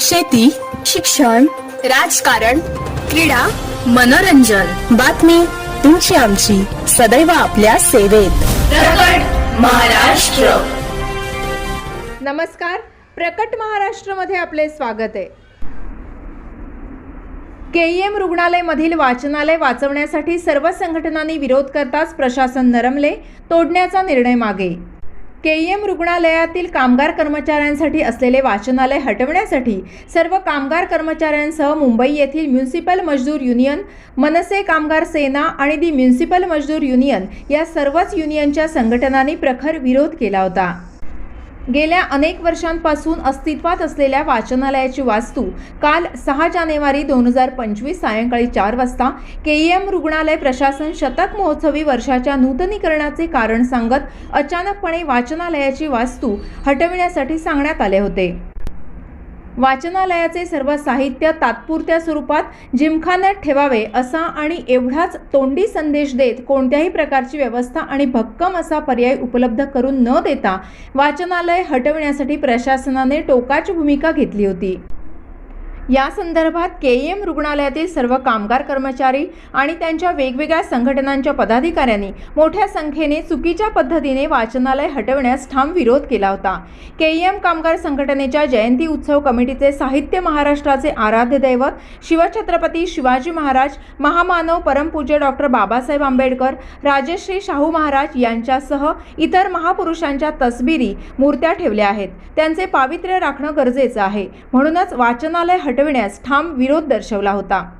शेती शिक्षण राजकारण क्रीडा मनोरंजन. बातमी तुमची आमची. सदैव आपल्या सेवेत. महाराष्ट्र. नमस्कार. प्रकट महाराष्ट्रमध्ये आपले स्वागत आहे. के एम रुग्णालयमधील वाचनालय वाचवण्यासाठी सर्व संघटनांनी विरोध करताच प्रशासन नरमले तोडण्याचा निर्णय मागे. के एम रुग्णालयातील कामगार कर्मचाऱ्यांसाठी असलेले वाचनालय हटवण्यासाठी सर्व कामगार कर्मचाऱ्यांसह मुंबई येथील म्युन्सिपल मजदूर युनियन मनसे कामगार सेना आणि दी म्युन्सिपल मजदूर युनियन या सर्वच युनियनच्या संघटनांनी प्रखर विरोध केला होता. गेल्या अनेक वर्षांपासून अस्तित्वात असलेल्या वाचनालयाची वास्तू काल सहा जानेवारी दोन हजार पंचवीस सायंकाळी चार वाजता के एम रुग्णालय प्रशासन शतक महोत्सवी वर्षाच्या नूतनीकरणाचे कारण सांगत अचानकपणे वाचनालयाची वास्तू हटविण्यासाठी सांगण्यात आले होते. वाचनालयाचे सर्व साहित्य तात्पुरत्या स्वरूपात जिमखान्यात ठेवावे असा आणि एवढाच तोंडी संदेश देत कोणत्याही प्रकारची व्यवस्था आणि भक्कम असा पर्याय उपलब्ध करून न देता वाचनालय हटविण्यासाठी प्रशासनाने टोकाची भूमिका घेतली होती. या संदर्भात के एम रुग्णालयातील सर्व कामगार कर्मचारी आणि त्यांच्या वेगवेगळ्या संघटनांच्या पदाधिकाऱ्यांनी मोठ्या संख्येने चुकीच्या पद्धतीने वाचनालय हटवण्यास ठाम विरोध केला होता. के एम कामगार संघटनेच्या जयंती उत्सव कमिटीचे साहित्य महाराष्ट्राचे आराध्य दैवत शिवछत्रपती शिवाजी महाराज महामानव परमपूज्य डॉक्टर बाबासाहेब आंबेडकर राजश्री शाहू महाराज यांच्यासह इतर महापुरुषांच्या तसबिरी मूर्त्या ठेवल्या आहेत. त्यांचे पावित्र्य राखणं गरजेचं आहे. म्हणूनच वाचनालय हट हटविण्यास ठाम विरोध दर्शवला होता.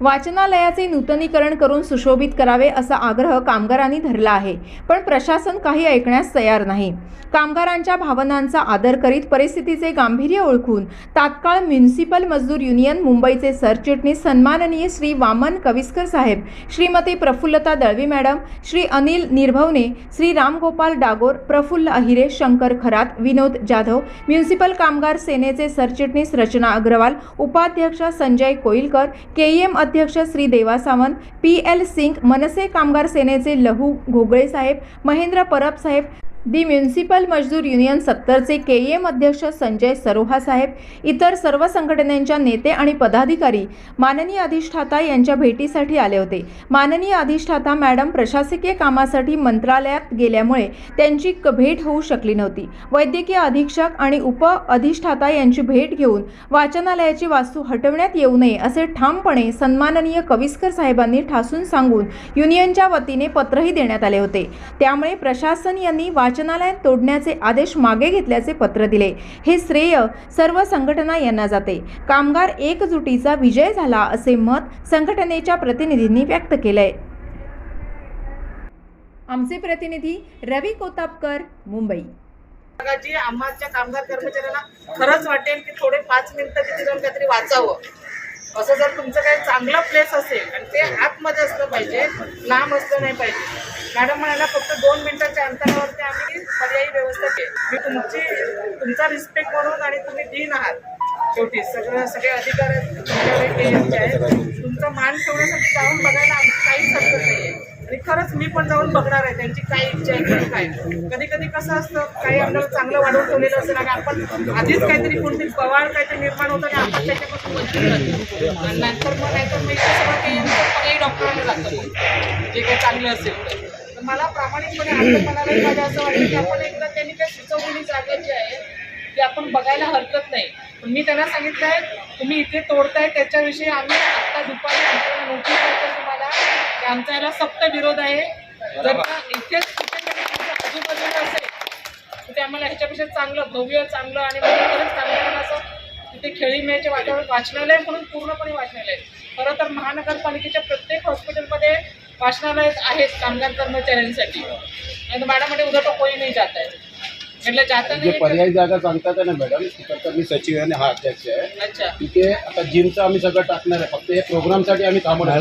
वाचनालयाचे नूतनीकरण करून सुशोभित करावे असा आग्रह कामगारांनी धरला आहे. पण प्रशासन काही ऐकण्यास तयार नाही. कामगारांच्या भावनांचा आदर करीत परिस्थितीचे गांभीर्य ओळखून तात्काळ म्युन्सिपल मजदूर युनियन मुंबईचे सरचिटणीस सन्माननीय श्री वामन कविस्कर साहेब श्रीमती प्रफुल्लता दळवी मॅडम श्री अनिल निर्भवने श्री रामगोपाल डागोर प्रफुल्ल अहिरे शंकर खरात विनोद जाधव म्युन्सिपल कामगार सेनेचे सरचिटणीस रचना अग्रवाल उपाध्यक्ष संजय कोईलकर के एम अध्यक्ष श्री देवा सावंत पी एल सिंग मनसे कामगार सेनेचे लहू घोगळे साहेब महेंद्र परब साहेब दी म्युन्सिपल मजदूर युनियन सत्तरचे के एम अध्यक्ष संजय सरोहा साहेब इतर सर्व संघटनांच्या नेते आणि पदाधिकारी माननीय अधिष्ठाता यांच्या भेटीसाठी आले होते. माननीय अधिष्ठाता मॅडम प्रशासकीय कामासाठी मंत्रालयात गेल्यामुळे त्यांची क- भेट होऊ शकली नव्हती. वैद्यकीय अधीक्षक आणि उप अधिष्ठाता यांची भेट घेऊन वाचनालयाची वास्तू हटवण्यात येऊ नये असे ठामपणे सन्माननीय कविस्कर साहेबांनी ठासून सांगून युनियनच्या वतीने पत्रही देण्यात आले होते. त्यामुळे प्रशासन यांनी वाचनालय तोडण्याचे आदेश मागे घेतल्याचे पत्र दिले. हे श्रेय सर्व संघटना यांना जाते. कामगार एकजुटीचा विजय झाला असे मत संघटनेच्या प्रतिनिधींनी व्यक्त केलंय. आमचे प्रतिनिधी रवी कोतापकर मुंबई. जी आम्हाच्या कामगार कर्मचाऱ्यांना खरंच वाटेल की थोडे पाच मिनिटं तिथे जाऊन काहीतरी वाचावं. असं जर तुमचं काही चांगलं प्लेस असेल आणि ते आतमध्ये असलं पाहिजे लांब असलं नाही पाहिजे मॅडम म्हणाला फक्त दोन मिनिटाच्या अंतरावरती आम्ही पर्यायी व्यवस्था केली. मी तुमची तुमचा रिस्पेक्ट म्हणून आणि तुम्ही दिन आहात. शेवटी सगळं सगळे अधिकार आहेत तुमच्याकडे तुमचा मान ठेवण्यासाठी जाऊन बघायला आमची काहीच हरकत नाही आणि खरंच मी पण जाऊन बघणार आहे त्यांची काय इच्छा आहे किंवा काय कधी कधी कसं असतं काही आपल्याला चांगलं वाढवून ठेवलेलं असेल आणि आपण आधीच काहीतरी कोणती पवार काहीतरी निर्माण होतं आणि आपण त्याच्यापासून वंचित राहतो. आणि नंतर मग नाहीतर मग इथे सगळं काही पर्यायी डॉक्टरांना जातं जे काही चांगलं असेल. तर मला प्रामाणिकपणे आता म्हणाला माझ्या असं वाटतं की आपण एकदा त्यांनी काही सुचवणी जागा जी आहे ती आपण बघायला हरकत नाही. पण मी त्यांना सांगितलं आहे तुम्ही इथे तोडताय त्याच्याविषयी आम्ही आत्ता दुपारी आमच्याकडे नोटीस करतो तुम्हाला की आमचा याला सक्त विरोध आहे. जर का इथेच कुठेतरी तुमच्या आजूबाजूला असेल तर ते आम्हाला ह्याच्यापेक्षा चांगलं भव्य चांगलं आणि म्हणजे खरंच चांगलं असं तिथे खेळीमेळचे वातावरण वाचनालय म्हणून पूर्णपणे वाचनालय खरं तर महानगरपालिकेच्या प्रत्येक हॉस्पिटलमध्ये वाचनालय आहेत कामगार कर्मचाऱ्यांसाठी. आणि मॅडम म्हणजे उद्या तो कोणी नाही जात आहे. जे पर्यायी जागा सांगतात ना मॅडम तिकडचा मी सचिव आहे आणि हा अध्यक्ष आहे. अच्छा. तिथे आता जिमचं आम्ही सगळं टाकणार आहे फक्त हे प्रोग्रामसाठी आम्ही तिथे.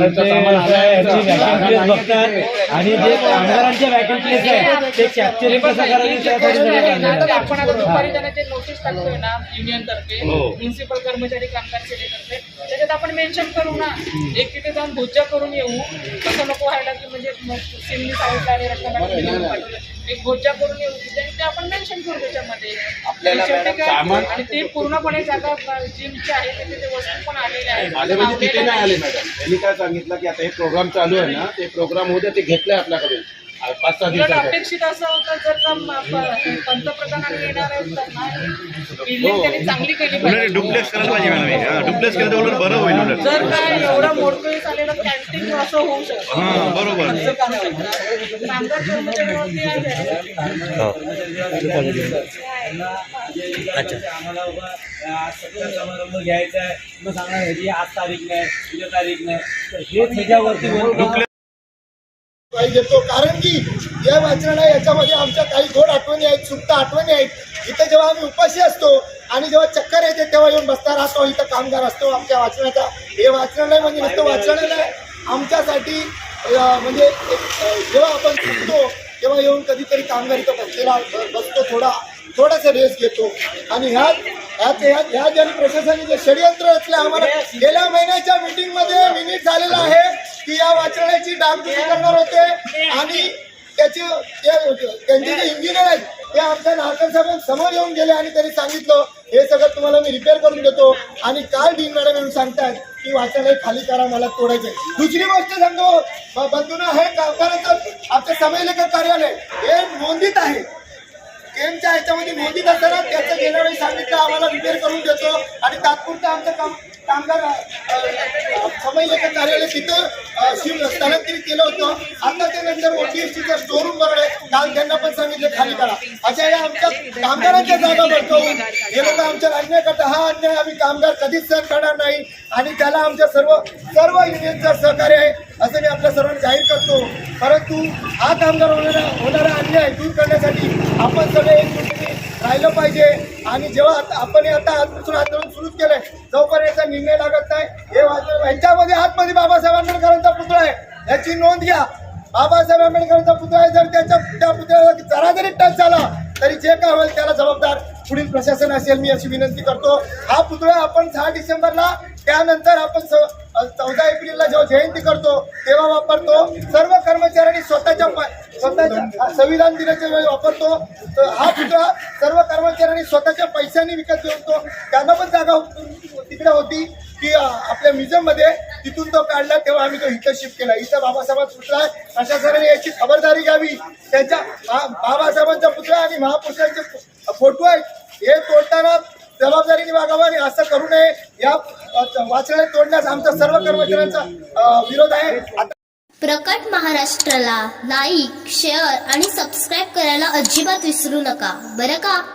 आणि जे कामगारांच्या वॅकन्सीज आहे ते कॅप्चरिंग कसं करायचं त्यासाठी सगळं ना, तर काढलेलं आपण आता आहे. दुपारी त्यांना जे नोटीस टाकतोय ना युनियन तर्फे हो. म्युन्सिपल कर्मचारी कामगार सेनेतर्फे त्याच्यात आपण मेन्शन करू ना एक तिथे जाऊन भुज्जा करून येऊ. असं नको व्हायला की म्हणजे मग सिमनी साईडला आणि. एक करून येऊ तिथे आणि ते आपण मेन्शन करू त्याच्यामध्ये. आपल्याला आणि ते पूर्णपणे जागा जिमची आहे तिथे ते वस्तू पण आलेल्या म्हणजे तिथे नाही आले मॅडम. त्यांनी काय सांगितलं की आता हे प्रोग्राम चालू आहे ना ते प्रोग्राम होते ते घेतलंय आपल्याकडून. आ, पाच सहा उलट दिवसासाठी अपेक्षित असं होतं जर का म- प- पंतप्रधानांनी येणार आहेत तर ना हो. बिल्डिंग त्यांनी चांगली केली उलट पाहिजे डुप्लेक्स करायला पाहिजे मॅडम हे. हा, डुप्लेक्स केलं तर उलट बरं होईल उलट जर काय एवढं मोठं झालेलं कॅन्टीन असं होऊ शकतं हा, बरोबर. असं करू शकतात. कामगार कर्मचाऱ्यांवरती आहे आम्हाला बाबा आज सत्कार समारंभ घ्यायचा आहे मग सांगणार ह्याची आज तारीख नाही उद्या तारीख नाही तर ह्याच्यावरती बोलतो पाहिजे तो कारण की या वाचनाला याच्यामध्ये आमच्या काही गोड आठवणी आहेत सुप्त आठवणी आहेत. इथं जेव्हा आम्ही उपाशी असतो आणि जेव्हा चक्कर येते तेव्हा येऊन बसता राहतो इथं कामगार असतो आमच्या वाचनाचा. हे वाचनालय म्हणजे नुसतं वाचनालय. आमच्यासाठी म्हणजे एक, जेव्हा आपण शिकतो तेव्हा येऊन कधीतरी कामगार इथं बसलेला बसतो थोडा थोडासा रेस घेतो. आणि ह्यात ह्यात ह्यात ह्या ज्या प्रशासनाचे जे षडयंत्र असले आम्हाला गेल्या महिन्याच्या मीटिंगमध्ये मिनिट झालेलं आहे. की या वाचनालयाची डागडुजी करणार होते आणि त्याचे त्यांचे जे इंजिनियर आहेत ते आमच्या नागरिक साहेब समोर येऊन गेले आणि त्यांनी सांगितलं हे सगळं तुम्हाला मी रिपेअर करून देतो. आणि काल डीन मॅडम येऊन सांगतात की वाचनालय खाली करा मला तोडायचंय. दुसरी गोष्ट सांगतो ब- हे कामगारांचं आमचं समयलेखक कार्यालय हे नोंदीत आहे. एमच्या ह्याच्यामध्ये नोंदीत असताना त्याचं गेल्या वेळी सांगितलं आम्हाला रिपेअर करून देतो. आणि तात्पुरतं आमचं काम कामगार समयलेखक कार्यालय तिथं स्थलांतरित केलं होतं. आता ते नंतर ओटीएसटीचं स्टोरूम वगैरे काल त्यांना पण सांगितलं खाली करा. अशा या आमच्या कामगारांच्या जागा भरकवून हे लोक आमच्या अन्याय करतात हा अन्याय आम्ही कामगार कधीच सहन करणार नाही. आणि त्याला आमच्या सर्व सर्व युनियनचं सहकार्य आहे. असं मी आपल्या सर्वांना जाहीर करतो. परंतु हा कामगार होणारा होणारा अन्याय दूर करण्यासाठी आपण सगळे एकजुटीने राहिलं पाहिजे. आणि जेव्हा आता आपण आता आजपासून आंदोलन सुरू केलंय जोपर्यंत याचा निर्णय लागत नाही हे वाचन ह्यांच्यामध्ये आतमध्ये बाबासाहेब आंबेडकरांचा पुतळा आहे. याची नोंद घ्या. बाबासाहेब आंबेडकरांचा पुतळा आहे जर त्याच्या त्या पुतळ्याला जरा जरी टच झाला तरी जे काय होईल त्याला जबाबदार पुढील प्रशासन असेल मी अशी विनंती करतो. हा पुतळा आपण सहा डिसेंबरला त्यानंतर आपण स- चौदा एप्रिलला जेव्हा जयंती करतो तेव्हा वापरतो. सर्व कर्मचाऱ्यांनी स्वतःच्या प- स्वतःच्या संविधान दिनाच्या वेळी वापरतो. तर हा पुतळा सर्व कर्मचाऱ्यांनी स्वतःच्या पैशांनी विकत घेऊन तो त्यांना पण जागा तिकडे होती की आपल्या म्युझियममध्ये तिथून तो काढला तेव्हा आम्ही तो इथं शिफ्ट केला. इथं बाबासाहेबांचा पुतळा आहे. प्रशासनाने याची खबरदारी घ्यावी. त्यांच्या बाबासाहेबांचा पुतळा आणि महापुरुषांचे फोटो आहेत. हे तोडताना जबाबदारीने वागावं आणि असं करू नये. या वाचनालय तोडण्यास आमचा सर्व कर्मचाऱ्यांचा विरोध आहे. प्रकट महाराष्ट्राला लाईक शेअर आणि सबस्क्राईब करायला अजिबात विसरू नका. बरं का?